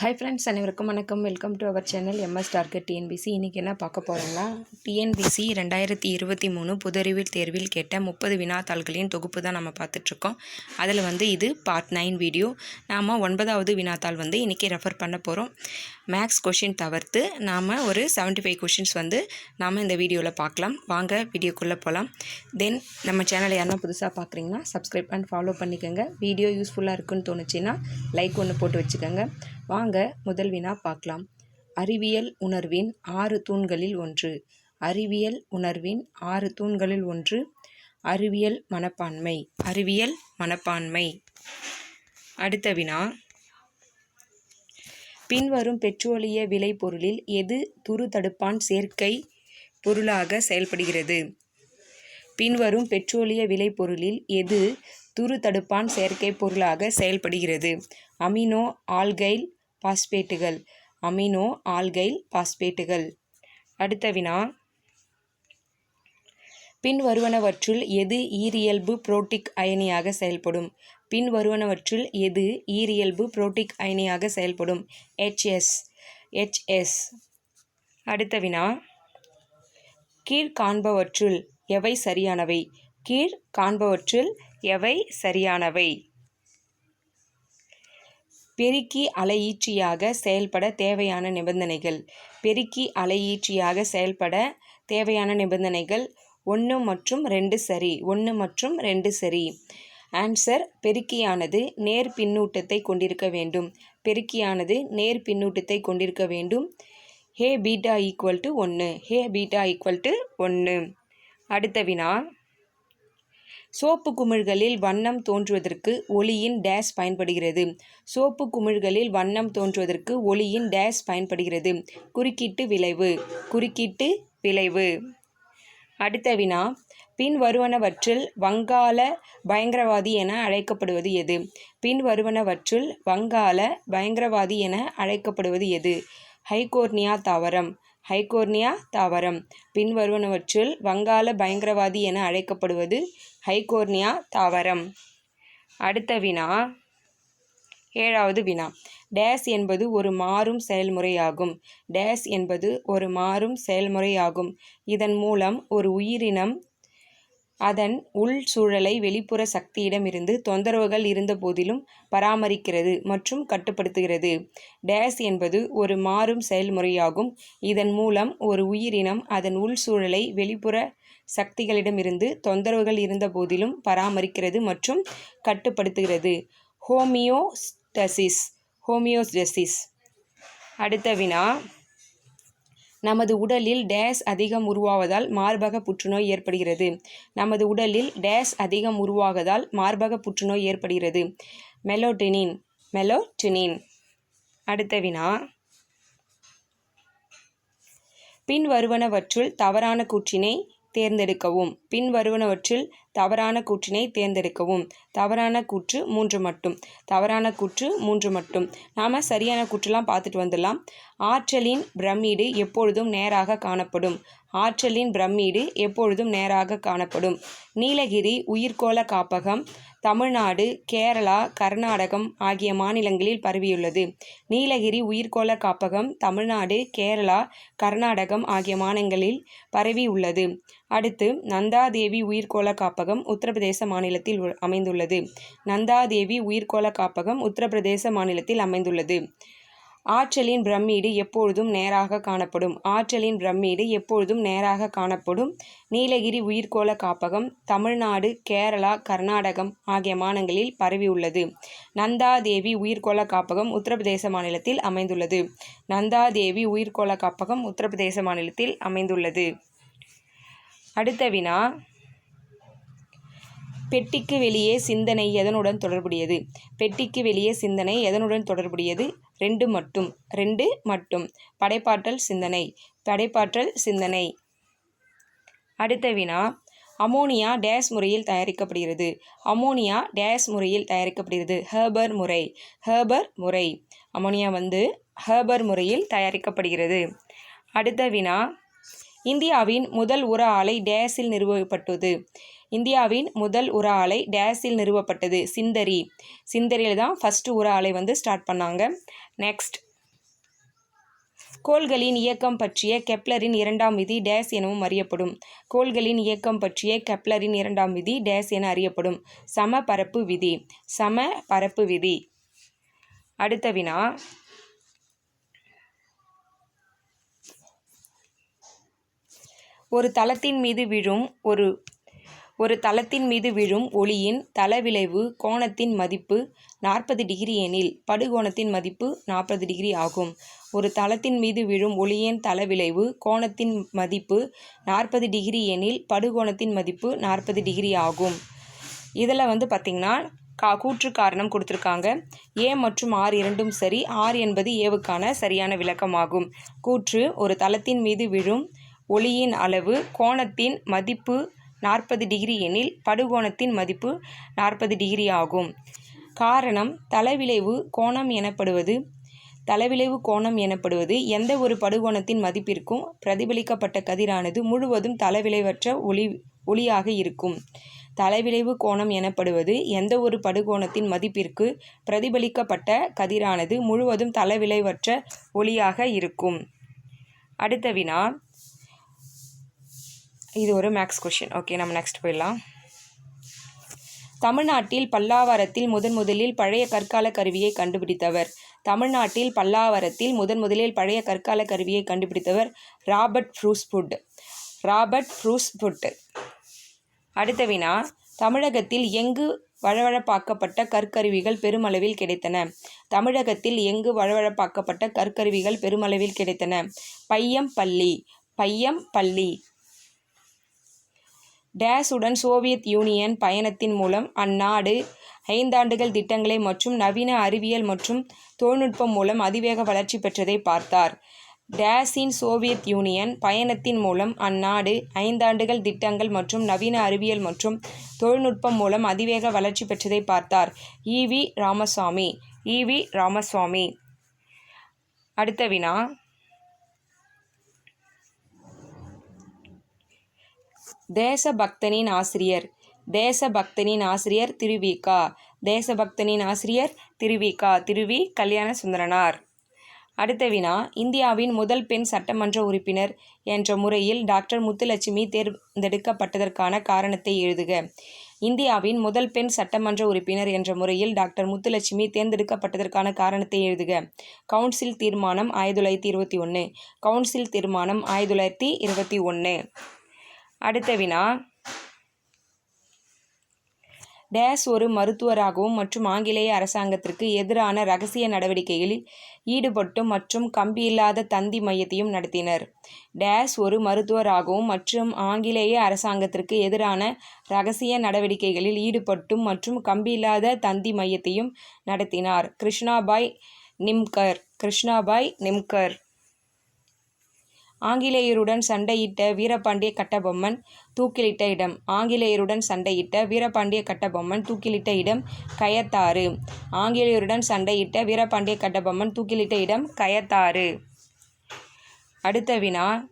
High friends அனைவருக்கும் வணக்கம். Welcome to our channel M S target TNPSC இன்றைக்கி என்ன பார்க்க போகிறோம்னா டிஎன்பிசி ரெண்டாயிரத்தி இருபத்தி மூணு பொதறிவியல் தேர்வில் கேட்ட முப்பது வினாத்தாள்களின் தொகுப்பு தான் நம்ம பார்த்துட்ருக்கோம். அதில் வந்து இது பார்ட் நைன் வீடியோ நாம் ஒன்பதாவது வினாத்தாள் வந்து இன்றைக்கி ரெஃபர் பண்ண போகிறோம் மேக்ஸ் கொஷின் தவிர்த்து நாம் ஒரு 75 ஃபைவ் கொஷின்ஸ் வந்து நாம் இந்த வீடியோவில் பார்க்கலாம். வாங்க வீடியோக்குள்ளே போகலாம் தென் நம்ம சேனலை யாருன்னா புதுசாக பார்க்குறீங்கன்னா சப்ஸ்கிரைப் அண்ட் ஃபாலோ பண்ணிக்கோங்க. வீடியோ யூஸ்ஃபுல்லாக இருக்குன்னு தோணுச்சுன்னா லைக் ஒன்று போட்டு வச்சுக்கோங்க. வாங்க முதல் வினா பார்க்கலாம். அறிவியல் உணர்வின் ஆறு தூண்களில் ஒன்று. அறிவியல் உணர்வின் ஆறு தூண்களில் ஒன்று. அறிவியல் மனப்பான்மை. அறிவியல் மனப்பான்மை. அடுத்த வினா. பின்வரும் பெட்ரோலிய விளைபொருளில் எது துரு தடுப்பான் சேர்க்கை பொருளாக செயல்படுகிறது? பின்வரும் பெட்ரோலிய விளைபொருளில் எது துரு தடுப்பான் செயற்கை பொருளாக செயல்படுகிறது? அமினோ ஆல்கைல் பாஸ்பேட்டுகள் அமினோ ஆல்கைல் பாஸ்பேட்டுகள். அடுத்த வினா. பின்வருவனவற்றுள் எது ஈரியல்பு புரோட்டிக் அயனியாக செயல்படும்? பின்வருவனவற்றுள் எது ஈரியல்பு புரோட்டிக் அயனியாக செயல்படும்? ஹெச்எஸ் ஹெச்எஸ் அடுத்த வினா. கீழ்காண்பவற்றுள் எவை சரியானவை? கீழ் காண்பவற்றுள் எவை சரியானவை? பெருக்கி அலையீற்றியாக செயல்பட தேவையான நிபந்தனைகள். பெருக்கி அலையீற்றியாக செயல்பட தேவையான நிபந்தனைகள் ஒன்று மற்றும் ரெண்டு சரி ஒன்று மற்றும் ரெண்டு சரி. ஆன்சர் பெருக்கியானது நேர் பின்னூட்டத்தை கொண்டிருக்க வேண்டும். பெருக்கியானது நேர் பின்னூட்டத்தை கொண்டிருக்க வேண்டும். ஹே பீட்டா ஈக்குவல் டு ஒன்று ஹே பீட்டா ஈக்குவல் டு ஒன்று அடுத்த வினா சோப்பு குமிழ்களில் வண்ணம் தோன்றுவதற்கு ஒளியின் டேஸ் பயன்படுகிறது. சோப்பு குமிழ்களில் வண்ணம் தோன்றுவதற்கு ஒளியின் டேஸ் பயன்படுகிறது. குறுக்கீட்டு விளைவு குறுக்கீட்டு விளைவு. அடுத்த வினா பின்வருவனவற்றில் வங்காள பயங்கரவாதி என அழைக்கப்படுவது எது? பின்வருவனவற்றில் வங்காள பயங்கரவாதி என அழைக்கப்படுவது எது? ஹைகோர்னியா தாவரம். ஹைகோர்னியா தாவரம். பின்வருவனவற்றுள் வங்காள பயங்கரவாதி என அழைக்கப்படுவது ஹைகோர்னியா தாவரம். அடுத்த வினா. ஏழாவது வினா. டேஸ் என்பது ஒரு மாறும் செயல்முறையாகும். டேஸ் என்பது ஒரு மாறும் செயல்முறையாகும். இதன் மூலம் ஒரு உயிரினம் அதன் உள் சூழலை வெளிப்புற சக்தியிடமிருந்து தொந்தரவுகள் இருந்தபோதிலும் பராமரிக்கிறது மற்றும் கட்டுப்படுத்துகிறது. டேஸ் என்பது ஒரு மாறும் செயல்முறையாகும். இதன் மூலம் ஒரு உயிரினம் அதன் உள் சூழலை வெளிப்புற சக்திகளிடமிருந்து தொந்தரவுகள் இருந்தபோதிலும் பராமரிக்கிறது மற்றும் கட்டுப்படுத்துகிறது. ஹோமியோஸ்டசிஸ் ஹோமியோஸ்டசிஸ். அடுத்த வினா நமது உடலில் டேஸ் அதிகம் உருவாவதால் மார்பக புற்றுநோய் ஏற்படுகிறது. நமது உடலில் டேஸ் அதிகம் உருவாவதால் மார்பக புற்றுநோய் ஏற்படுகிறது. மெலோட்டினின் மெலோட்டினின். அடுத்த வினா. பின் வருவனவற்றுள் தவறான கூற்றினை தேர்ந்தெடுக்கவும். பின் வருவனவற்றில் தவறான கூற்றினை தேர்ந்தெடுக்கவும். தவறான கூற்று மூன்று மட்டும். தவறான கூற்று மூன்று மட்டும். நாம் சரியான கூற்றுலாம் பார்த்துட்டு வந்துடலாம். ஆற்றலின் பிரமிடு எப்பொழுதும் நேராக காணப்படும். ஆற்றலின் பிரமிடு எப்பொழுதும் நேராக காணப்படும். நீலகிரி உயிர்கோள காப்பகம் தமிழ்நாடு கேரளா கர்நாடகம் ஆகிய மாநிலங்களில் பரவியுள்ளது. நீலகிரி உயிர்கோள காப்பகம் தமிழ்நாடு கேரளா கர்நாடகம் ஆகிய மாநிலங்களில் பரவி உள்ளது அடுத்து நந்தாதேவி உயிர்கோள காப்பகம் உத்தரப்பிரதேச மாநிலத்தில் உ- அமைந்துள்ளது. நந்தாதேவி உயிர்கோள காப்பகம் உத்தரப்பிரதேச மாநிலத்தில் அமைந்துள்ளது. ஆற்றலின் பிரமிடு எப்பொழுதும் நேராக காணப்படும். ஆற்றலின் பிரமீடு எப்பொழுதும் நேராக காணப்படும். நீலகிரி உயிர்கோள காப்பகம் தமிழ்நாடு கேரளா கர்நாடகம் ஆகிய மாநிலங்களில் பரவியுள்ளது. நந்தாதேவி உயிர்கோள காப்பகம் உத்தரப்பிரதேச மாநிலத்தில் அமைந்துள்ளது. நந்தாதேவி உயிர்கோள காப்பகம் உத்தரப்பிரதேச மாநிலத்தில் அமைந்துள்ளது. அடுத்த வினா. பெட்டிக்கு வெளியே சிந்தனை எதனுடன் தொடர்புடையது? பெட்டிக்கு வெளியே சிந்தனை எதனுடன் தொடர்புடையது? ரெண்டு மட்டும் ரெண்டு மட்டும். படைப்பாற்றல் சிந்தனை படைப்பாற்றல் சிந்தனை. அடுத்த வினா. அமோனியா டேஸ் முறையில் தயாரிக்கப்படுகிறது. அமோனியா டேஸ் முறையில் தயாரிக்கப்படுகிறது. ஹேபர் முறை. ஹேபர் முறை. அமோனியா வந்து ஹேபர் முறையில் தயாரிக்கப்படுகிறது. அடுத்த வினா. இந்தியாவின் முதல் உர ஆலை டேஸில் நிறுவப்பட்டது. இந்தியாவின் முதல் உர ஆலை டேஸில் நிறுவப்பட்டது. சிந்தரி. சிந்தரியில் தான் ஃபஸ்ட்டு உர ஆலை வந்து ஸ்டார்ட் பண்ணாங்க. நெக்ஸ்ட் கோள்களின் இயக்கம் பற்றிய கெப்லரின் இரண்டாம் விதி டேஸ் எனவும் அறியப்படும். கோள்களின் இயக்கம் பற்றிய கெப்லரின் இரண்டாம் விதி டேஸ் என அறியப்படும். சம பரப்பு விதி. சம பரப்பு விதி. அடுத்த வினா. ஒரு தளத்தின் மீது விழும் ஒரு ஒரு தளத்தின் மீது விழும் ஒளியின் தளவிளைவு கோணத்தின் மதிப்பு நாற்பது டிகிரி எனில் படுகோணத்தின் மதிப்பு நாற்பது டிகிரி ஆகும். ஒரு தளத்தின் மீது விழும் ஒளியின் தளவிளைவு கோணத்தின் மதிப்பு நாற்பது டிகிரி எனில் படுகோணத்தின் மதிப்பு நாற்பது டிகிரி ஆகும். இதில் வந்து பார்த்திங்கன்னா கா கூற்று காரணம் கொடுத்துருக்காங்க. ஏ மற்றும் ஆர் இரண்டும் சரி. ஆர் என்பது ஏவுக்கான சரியான விளக்கமாகும். கூற்று ஒரு தளத்தின் மீது விழும் ஒளியின் அளவு கோணத்தின் மதிப்பு நாற்பது டிகிரி எனில் படுகோணத்தின் மதிப்பு நாற்பது டிகிரி ஆகும். காரணம் தளவிளைவு கோணம் எனப்படுவது. தளவிளைவு கோணம் எனப்படுவது எந்த ஒரு படுகோணத்தின் மதிப்பிற்கும் பிரதிபலிக்கப்பட்ட கதிரானது முழுவதும் தளவிளைவற்ற ஒளி ஒளியாக இருக்கும். தளவிளைவு கோணம் எனப்படுவது எந்த ஒரு படுகோணத்தின் மதிப்பிற்கு பிரதிபலிக்கப்பட்ட கதிரானது முழுவதும் தளவிளைவற்ற ஒளியாக இருக்கும். அடுத்த வினா இது ஒரு மேக்ஸ் கொஷின் ஓகே நம்ம நெக்ஸ்ட் போயிடலாம். தமிழ்நாட்டில் பல்லாவரத்தில் முதன் முதலில் பழைய கற்கால கருவியை கண்டுபிடித்தவர். தமிழ்நாட்டில் பல்லாவரத்தில் முதன் முதலில் பழைய கற்கால கருவியை கண்டுபிடித்தவர் ராபர்ட் ஃப்ரூஸ்புட் ராபர்ட் ஃப்ரூஸ்புட் அடுத்த வினா தமிழகத்தில் எங்கு வழவழப்பாக்கப்பட்ட கற்கருவிகள் பெருமளவில் கிடைத்தன? தமிழகத்தில் எங்கு வழவழப்பாக்கப்பட்ட கற்கருவிகள் பெருமளவில் கிடைத்தன? பையம் பள்ளி பையம் டேஸுடன் சோவியத் யூனியன் பயணத்தின் மூலம் அந்நாடு ஐந்தாண்டுகள் திட்டங்களை மற்றும் நவீன அறிவியல் மற்றும் தொழில்நுட்பம் மூலம் அதிவேக வளர்ச்சி பெற்றதை பார்த்தார். டேஸின் சோவியத் யூனியன் பயணத்தின் மூலம் அந்நாடு ஐந்தாண்டுகள் திட்டங்கள் மற்றும் நவீன அறிவியல் மற்றும் தொழில்நுட்பம் மூலம் அதிவேக வளர்ச்சி பெற்றதை பார்த்தார். ஈவி ராமசாமி இவி ராமசுவாமி அடுத்த வினா தேசபக்தனின் ஆசிரியர். தேசபக்தனின் ஆசிரியர் திருவிகா. தேசபக்தனின் ஆசிரியர் திருவிகா. திருவி கல்யாண சுந்தரனார் அடுத்த வினா. இந்தியாவின் முதல் பெண் சட்டமன்ற உறுப்பினர் என்ற முறையில் டாக்டர் முத்துலட்சுமி தேர்ந்தெடுக்கப்பட்டதற்கான காரணத்தை எழுதுக. இந்தியாவின் முதல் பெண் சட்டமன்ற உறுப்பினர் என்ற முறையில் டாக்டர் முத்துலட்சுமி தேர்ந்தெடுக்கப்பட்டதற்கான காரணத்தை எழுதுக. கவுன்சில் தீர்மானம் ஆயிரத்தி தொள்ளாயிரத்தி இருபத்தி ஒன்று கவுன்சில் தீர்மானம் ஆயிரத்தி தொள்ளாயிரத்தி இருபத்தி ஒன்று அடுத்த வினா. டேஸ் ஒரு மருத்துவராகவும் மற்றும் ஆங்கிலேய அரசாங்கத்திற்கு எதிரான ரகசிய நடவடிக்கைகளில் ஈடுபட்டும் மற்றும் கம்பியில்லாத தந்தி மையத்தையும் நடத்தினர். டேஸ் ஒரு மருத்துவராகவும் மற்றும் ஆங்கிலேய அரசாங்கத்திற்கு எதிரான ரகசிய நடவடிக்கைகளில் ஈடுபட்டும் மற்றும் கம்பியில்லாத தந்தி மையத்தையும் நடத்தினார். கிருஷ்ணாபாய் நிம்கர் கிருஷ்ணாபாய் நிம்கர். ஆங்கிலேயருடன் சண்டையிட்ட வீரபாண்டிய கட்டபொம்மன் தூக்கிலிட்ட இடம். ஆங்கிலேயருடன் சண்டையிட்ட வீரபாண்டிய கட்டபொம்மன் தூக்கிலிட்ட இடம் கயத்தாறு. ஆங்கிலேயருடன் சண்டையிட்ட வீரபாண்டிய கட்டபொம்மன் தூக்கிலிட்ட இடம் கயத்தாறு. அடுத்த வினா.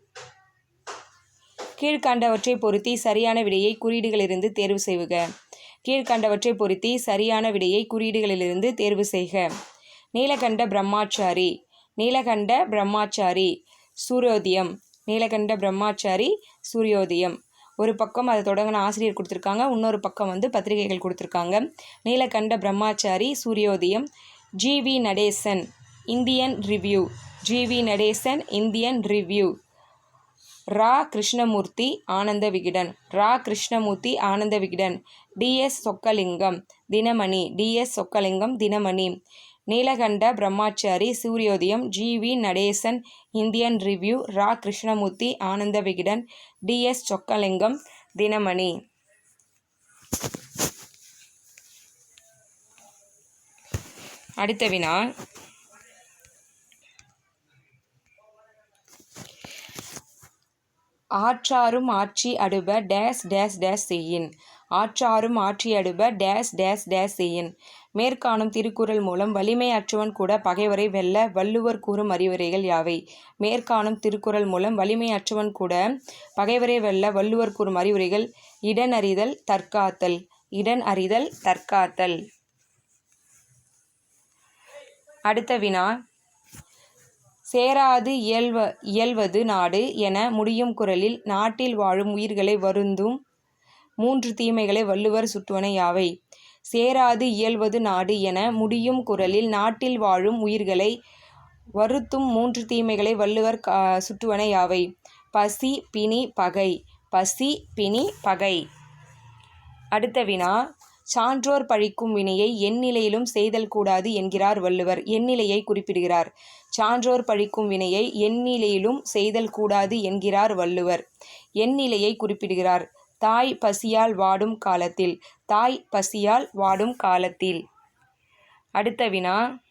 கீழ்கண்டவற்றை பொருத்தி சரியான விடையை குறியீடுகளிலிருந்து தேர்வு செய்வுக கீழ்கண்டவற்றை பொருத்தி சரியான விடையை குறியீடுகளிலிருந்து தேர்வு செய்க. நீலகண்ட பிரம்மாச்சாரி. நீலகண்ட பிரம்மாச்சாரி. சூரியோதயம். நீலகண்ட பிரம்மாச்சாரி சூரியோதயம். ஒரு பக்கம் அதை தொடங்கின ஆசிரியர் கொடுத்துருக்காங்க இன்னொரு பக்கம் வந்து பத்திரிகைகள் கொடுத்துருக்காங்க. Neelakanta Brahmachari Suryodayam. G V Natesan Indian review. G V Natesan Indian review. Ra. Krishnamurthy Ananda Vikatan. Ra. Krishnamurthy Ananda Vikatan. T S Chokkalingam Dinamani. T S Chokkalingam Dinamani. Neelakanta Brahmachari Suryodayam G. V. Natesan Indian review Ra. Krishnamurthy Ananda Vikatan T S Chockalingam Dinamani. அடுத்த வினா. ஆற்றாரும் ஆட்சி அடுப டேஸ் டேஸ் டேஸ் செய்யின். ஆற்றாரும் ஆற்றியடுப டேஸ் டேஸ் டேஸ் ஏன் மேற்காணும் திருக்குறள் மூலம் வலிமை அற்றவன் கூட பகைவரை வெல்ல வள்ளுவர் கூறும் அறிவுரைகள் யாவை? மேற்காணும் திருக்குறள் மூலம் வலிமை அற்றவன் கூட பகைவரை வெல்ல வள்ளுவர் கூறும் அறிவுரைகள் இடன் அறிதல் தற்காத்தல். இடன் அறிதல் தற்காத்தல். அடுத்த வினா. சேராது இயல்வ இயல்வது நாடு என முடியும் குரலில் நாட்டில் வாழும் உயிர்களை வருந்தும் மூன்று தீமைகளை வள்ளுவர் சுட்டுவன யாவை? சேராது இயல்வது நாடு என முடியும் குரலில் நாட்டில் வாழும் உயிர்களை வருத்தும் மூன்று தீமைகளை வள்ளுவர் கா சுட்டுவன யாவை? பசி பிணி பகை. பசி பிணி பகை. அடுத்த வினா. சான்றோர் பழிக்கும் வினையை எந்நிலையிலும் செய்தல் கூடாது என்கிறார் வள்ளுவர். எந்நிலையை குறிப்பிடுகிறார். சான்றோர் பழிக்கும் வினையை எந்நிலையிலும் செய்தல் கூடாது என்கிறார் வள்ளுவர். எந்நிலையை குறிப்பிடுகிறார். தாய் பசியால் வாடும் காலத்தில் தாய் பசியால் வாடும் காலத்தில். அடுத்த வினா.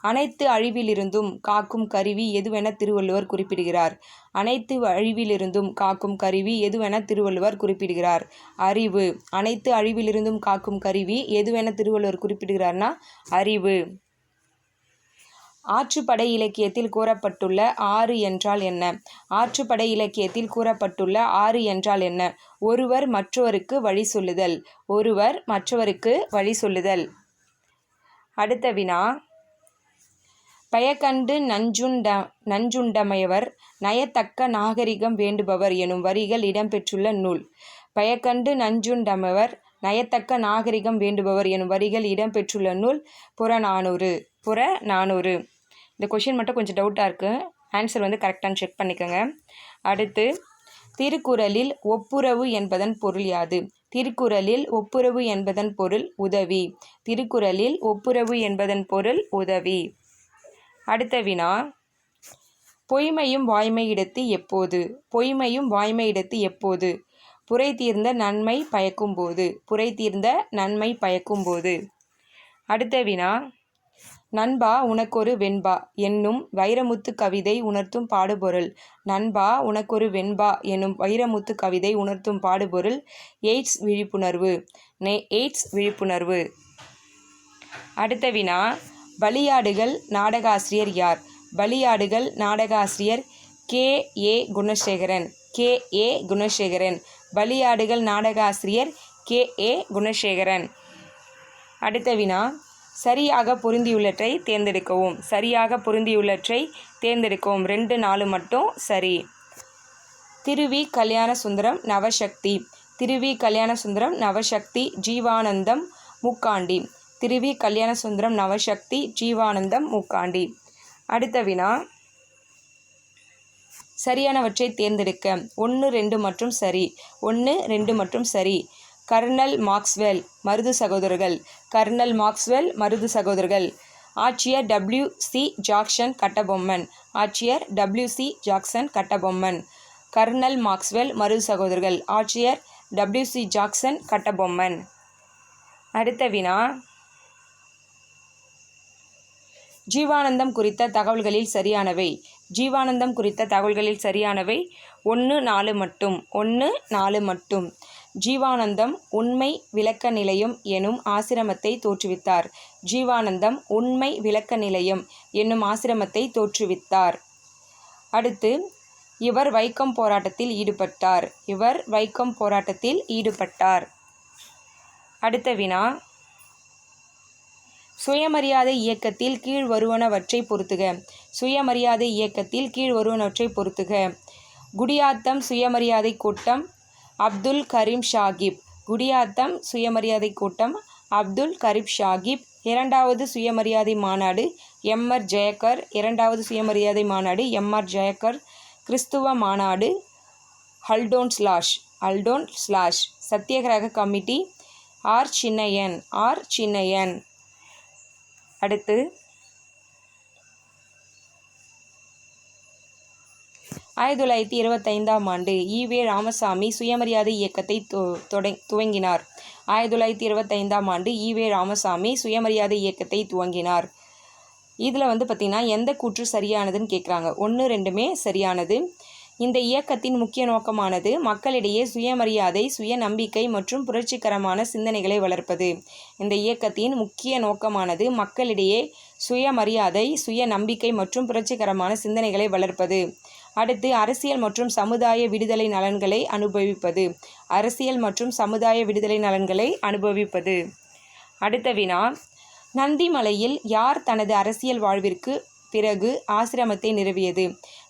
அனைத்து அழிவிலிருந்தும் காக்கும் கருவி எதுவென திருவள்ளுவர் குறிப்பிடுகிறார். அனைத்து அழிவிலிருந்தும் காக்கும் கருவி எதுவென திருவள்ளுவர் குறிப்பிடுகிறார். அறிவு. அனைத்து அழிவிலிருந்தும் காக்கும் கருவி எதுவென திருவள்ளுவர் குறிப்பிடுகிறார்னா அறிவு. ஆற்றுப்படை இலக்கியத்தில் கூறப்பட்டுள்ள ஆறு என்றால் என்ன? ஆற்றுப்படை இலக்கியத்தில் கூறப்பட்டுள்ள ஆறு என்றால் என்ன? ஒருவர் மற்றவருக்கு வழி சொல்லுதல். ஒருவர் மற்றவருக்கு வழி சொல்லுதல். அடுத்த வினா. பயக்கண்டு நஞ்சுண்ட நஞ்சுண்டமையவர் நயத்தக்க நாகரிகம் வேண்டுபவர் எனும் வரிகள் இடம்பெற்றுள்ள நூல். பயக்கண்டு நஞ்சுண்டமையவர் நயத்தக்க நாகரிகம் வேண்டுபவர் எனும் வரிகள் இடம்பெற்றுள்ள நூல் புறநானூறு. புற நானூறு இந்த கொஷின் மட்டும் கொஞ்சம் டவுட்டாக இருக்குது ஆன்சர் வந்து கரெக்டானு செக் பண்ணிக்கோங்க. அடுத்து திருக்குறளில் ஒப்புரவு என்பதன் பொருள் யாது? திருக்குறளில் ஒப்புரவு என்பதன் பொருள் உதவி. திருக்குறளில் ஒப்புரவு என்பதன் பொருள் உதவி. அடுத்த வினா பொய்மையும் வாய்மை இடத்து எப்போது? பொய்மையும் வாய்மை இடத்து எப்போது? புரை தீர்ந்த நன்மை பயக்கும் போது. புரை தீர்ந்த நன்மை பயக்கும் போது. அடுத்த வினா நண்பா உனக்கொரு வெண்பா. என்னும் வைரமுத்து கவிதை உணர்த்தும் பாடுபொருள். நண்பா உனக்கொரு வெண்பா என்னும் வைரமுத்து கவிதை உணர்த்தும் பாடுபொருள். எய்ட்ஸ் விழிப்புணர்வு. நே எய்ட்ஸ் விழிப்புணர்வு. அடுத்த வினா பலியாடுகள் நாடகாசிரியர் யார்? பலியாடுகள் நாடகாசிரியர் K A Gunasekaran. K A Gunasekaran. பலியாடுகள் நாடகாசிரியர் கே ஏ குணசேகரன். அடுத்த வினா சரியாக பொருந்தியுள்ளற்றை தேர்ந்தெடுக்கவும். சரியாக பொருந்தியுள்ளற்றை தேர்ந்தெடுக்கவும். ரெண்டு நாலு மட்டும் சரி. திருவி கல்யாண சுந்தரம் நவசக்தி. திருவி கல்யாண சுந்தரம் நவசக்தி ஜீவானந்தம் முக்காண்டி. திருவி கல்யாண சுந்தரம் நவசக்தி ஜீவானந்தம் முக்காண்டி. அடுத்த வினா. சரியானவற்றை தேர்ந்தெடுக்க. ஒன்று ரெண்டு மற்றும் சரி. ஒன்று ரெண்டு மற்றும் சரி. கர்னல் மார்க்ஸ்வெல் மருது சகோதரர்கள். கர்னல் மார்க்ஸ்வெல் மருது சகோதரர்கள். ஆட்சியர் டபிள்யூ சி ஜாக்சன் கட்டபொம்மன். ஆட்சியர் W C Jackson Kattabomman. Colonel Maxwell Marudhu சகோதரர்கள். ஆட்சியர் டபிள்யூ சி ஜாக்சன் கட்டபொம்மன். அடுத்த வினா. ஜீவானந்தம் குறித்த தகவல்களில் சரியானவை. ஜீவானந்தம் குறித்த தகவல்களில் சரியானவை. ஒன்று நாலு மட்டும். ஒன்று நாலு மட்டும். ஜீவானந்தம் உண்மை விளக்க நிலையம் எனும் ஆசிரமத்தை தோற்றுவித்தார். ஜீவானந்தம் உண்மை விளக்க நிலையம் என்னும் ஆசிரமத்தை தோற்றுவித்தார். அடுத்து இவர் வைக்கம் போராட்டத்தில் ஈடுபட்டார். இவர் வைக்கம் போராட்டத்தில் ஈடுபட்டார். அடுத்த வினா. சுயமரியாதை இயக்கத்தில் கீழ் வருவனவற்றை பொறுத்துக. சுயமரியாதை இயக்கத்தில் கீழ் வருவனவற்றை பொறுத்துக. குடியாத்தம் சுயமரியாதை கூட்டம் அப்துல் கரீம் ஷாகிப். குடியாத்தம் சுயமரியாதை கூட்டம் அப்துல் கரீம் ஷாகிப். இரண்டாவது சுயமரியாதை மாநாடு எம்ஆர் ஜெயக்கர். இரண்டாவது சுயமரியாதை மாநாடு எம்ஆர் ஜெயக்கர். கிறிஸ்துவ மாநாடு Haldon slash Aldon slash. Satyagraha committee R. Chinnaiyan R. Chinnaiyan. அடுத்து ஆயிரத்தி தொள்ளாயிரத்தி இருபத்தைந்தாம் ஆண்டு ஈவே ராமசாமி சுயமரியாதை இயக்கத்தை துவங்கினார். ஆயிரத்தி தொள்ளாயிரத்தி இருபத்தைந்தாம் ஆண்டு ஈவே ராமசாமி சுயமரியாதை இயக்கத்தை துவங்கினார். இதில் வந்து பார்த்திங்கன்னா எந்த கூற்று சரியானதுன்னு கேட்குறாங்க ஒன்று ரெண்டுமே சரியானது. இந்த இயக்கத்தின் முக்கிய நோக்கமானது மக்களிடையே சுயமரியாதை சுய நம்பிக்கை மற்றும் புரட்சிகரமான சிந்தனைகளை வளர்ப்பது. இந்த இயக்கத்தின் முக்கிய நோக்கமானது மக்களிடையே சுயமரியாதை சுய நம்பிக்கை மற்றும் புரட்சிகரமான சிந்தனைகளை வளர்ப்பது. அடுத்து அரசியல் மற்றும் சமுதாய விடுதலை நலன்களை அனுபவிப்பது. அரசியல் மற்றும் சமுதாய விடுதலை நலன்களை அனுபவிப்பது. அடுத்த வினா. நந்திமலையில் யார் தனது அரசியல் வாழ்விற்கு பிறகு ஆசிரமத்தை நிறுவியது?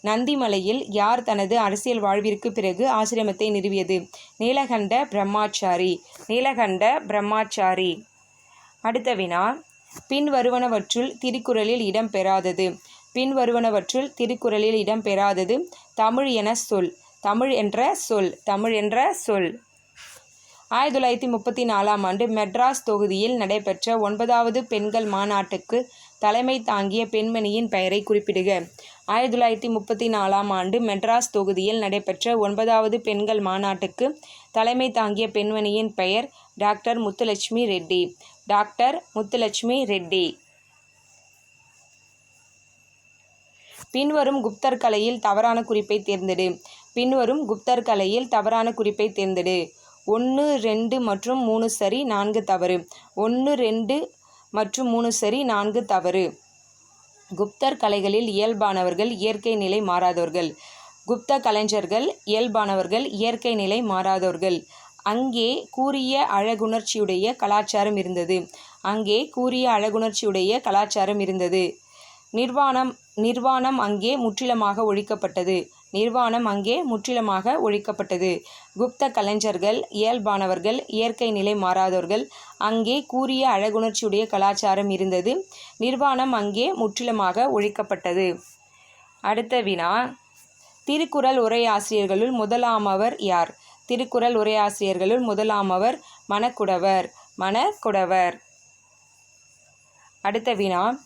நந்திமலையில் யார் தனது அரசியல் வாழ்விற்கு பிறகு ஆசிரமத்தை நிறுவியது? நீலகண்ட பிரம்மாச்சாரி. நீலகண்ட பிரம்மாச்சாரி. அடுத்த வினா. பின்வருவனவற்றுள் திருக்குறளில் இடம்பெறாதது பின்வருவனவற்றுள் திருக்குறளில் இடம்பெறாதது தமிழ் என சொல். தமிழ் என்ற சொல். தமிழ் என்ற சொல். ஆயிரத்தி தொள்ளாயிரத்தி முப்பத்தி நாலாம் ஆண்டு மெட்ராஸ் தொகுதியில் நடைபெற்ற ஒன்பதாவது பெண்கள் மாநாட்டுக்கு தலைமை தாங்கிய பெண்மணியின் பெயரை குறிப்பிடுக. ஆயிரத்தி தொள்ளாயிரத்தி முப்பத்தி நாலாம் ஆண்டு மெட்ராஸ் தொகுதியில் நடைபெற்ற ஒன்பதாவது பெண்கள் மாநாட்டுக்கு தலைமை தாங்கிய பெண்மணியின் பெயர் டாக்டர் முத்துலட்சுமி ரெட்டி. டாக்டர் முத்துலட்சுமி ரெட்டி. பின்வரும் குப்தர் கலையில் தவறான குறிப்பை தேர்ந்தெடு. பின்வரும் குப்தர் கலையில் தவறான குறிப்பை தேர்ந்தெடு. ஒன்று ரெண்டு மற்றும் மூணு சரி நான்கு தவறு. ஒன்று ரெண்டு மற்றும் மூணு சரி நான்கு தவறு. குப்தர் கலைகளில் இயல்பானவர்கள் இயற்கை நிலை மாறாதவர்கள். குப்த கலைஞர்கள் இயல்பானவர்கள் இயற்கை நிலை மாறாதவர்கள். அங்கே கூறிய அழகுணர்ச்சியுடைய கலாச்சாரம் இருந்தது. அங்கே கூறிய அழகுணர்ச்சியுடைய கலாச்சாரம் இருந்தது. நிர்வாணம் நிர்வாணம் அங்கே முற்றிலுமாக ஒழிக்கப்பட்டது. நிர்வாணம் அங்கே முற்றிலுமாக ஒழிக்கப்பட்டது. குப்த கலைஞர்கள் இயல்பானவர்கள் இயற்கை நிலை மாறாதவர்கள் அங்கே கூறிய அழகுணர்ச்சியுடைய கலாச்சாரம் இருந்தது. நிர்வாணம் அங்கே முற்றிலுமாக ஒழிக்கப்பட்டது. அடுத்த வினா. திருக்குறள் உரையாசிரியர்களுள் முதலாமவர் யார்? திருக்குறள் உரையாசிரியர்களுள் முதலாமவர் மணக்குடவர். மணக்குடவர். அடுத்த வினா.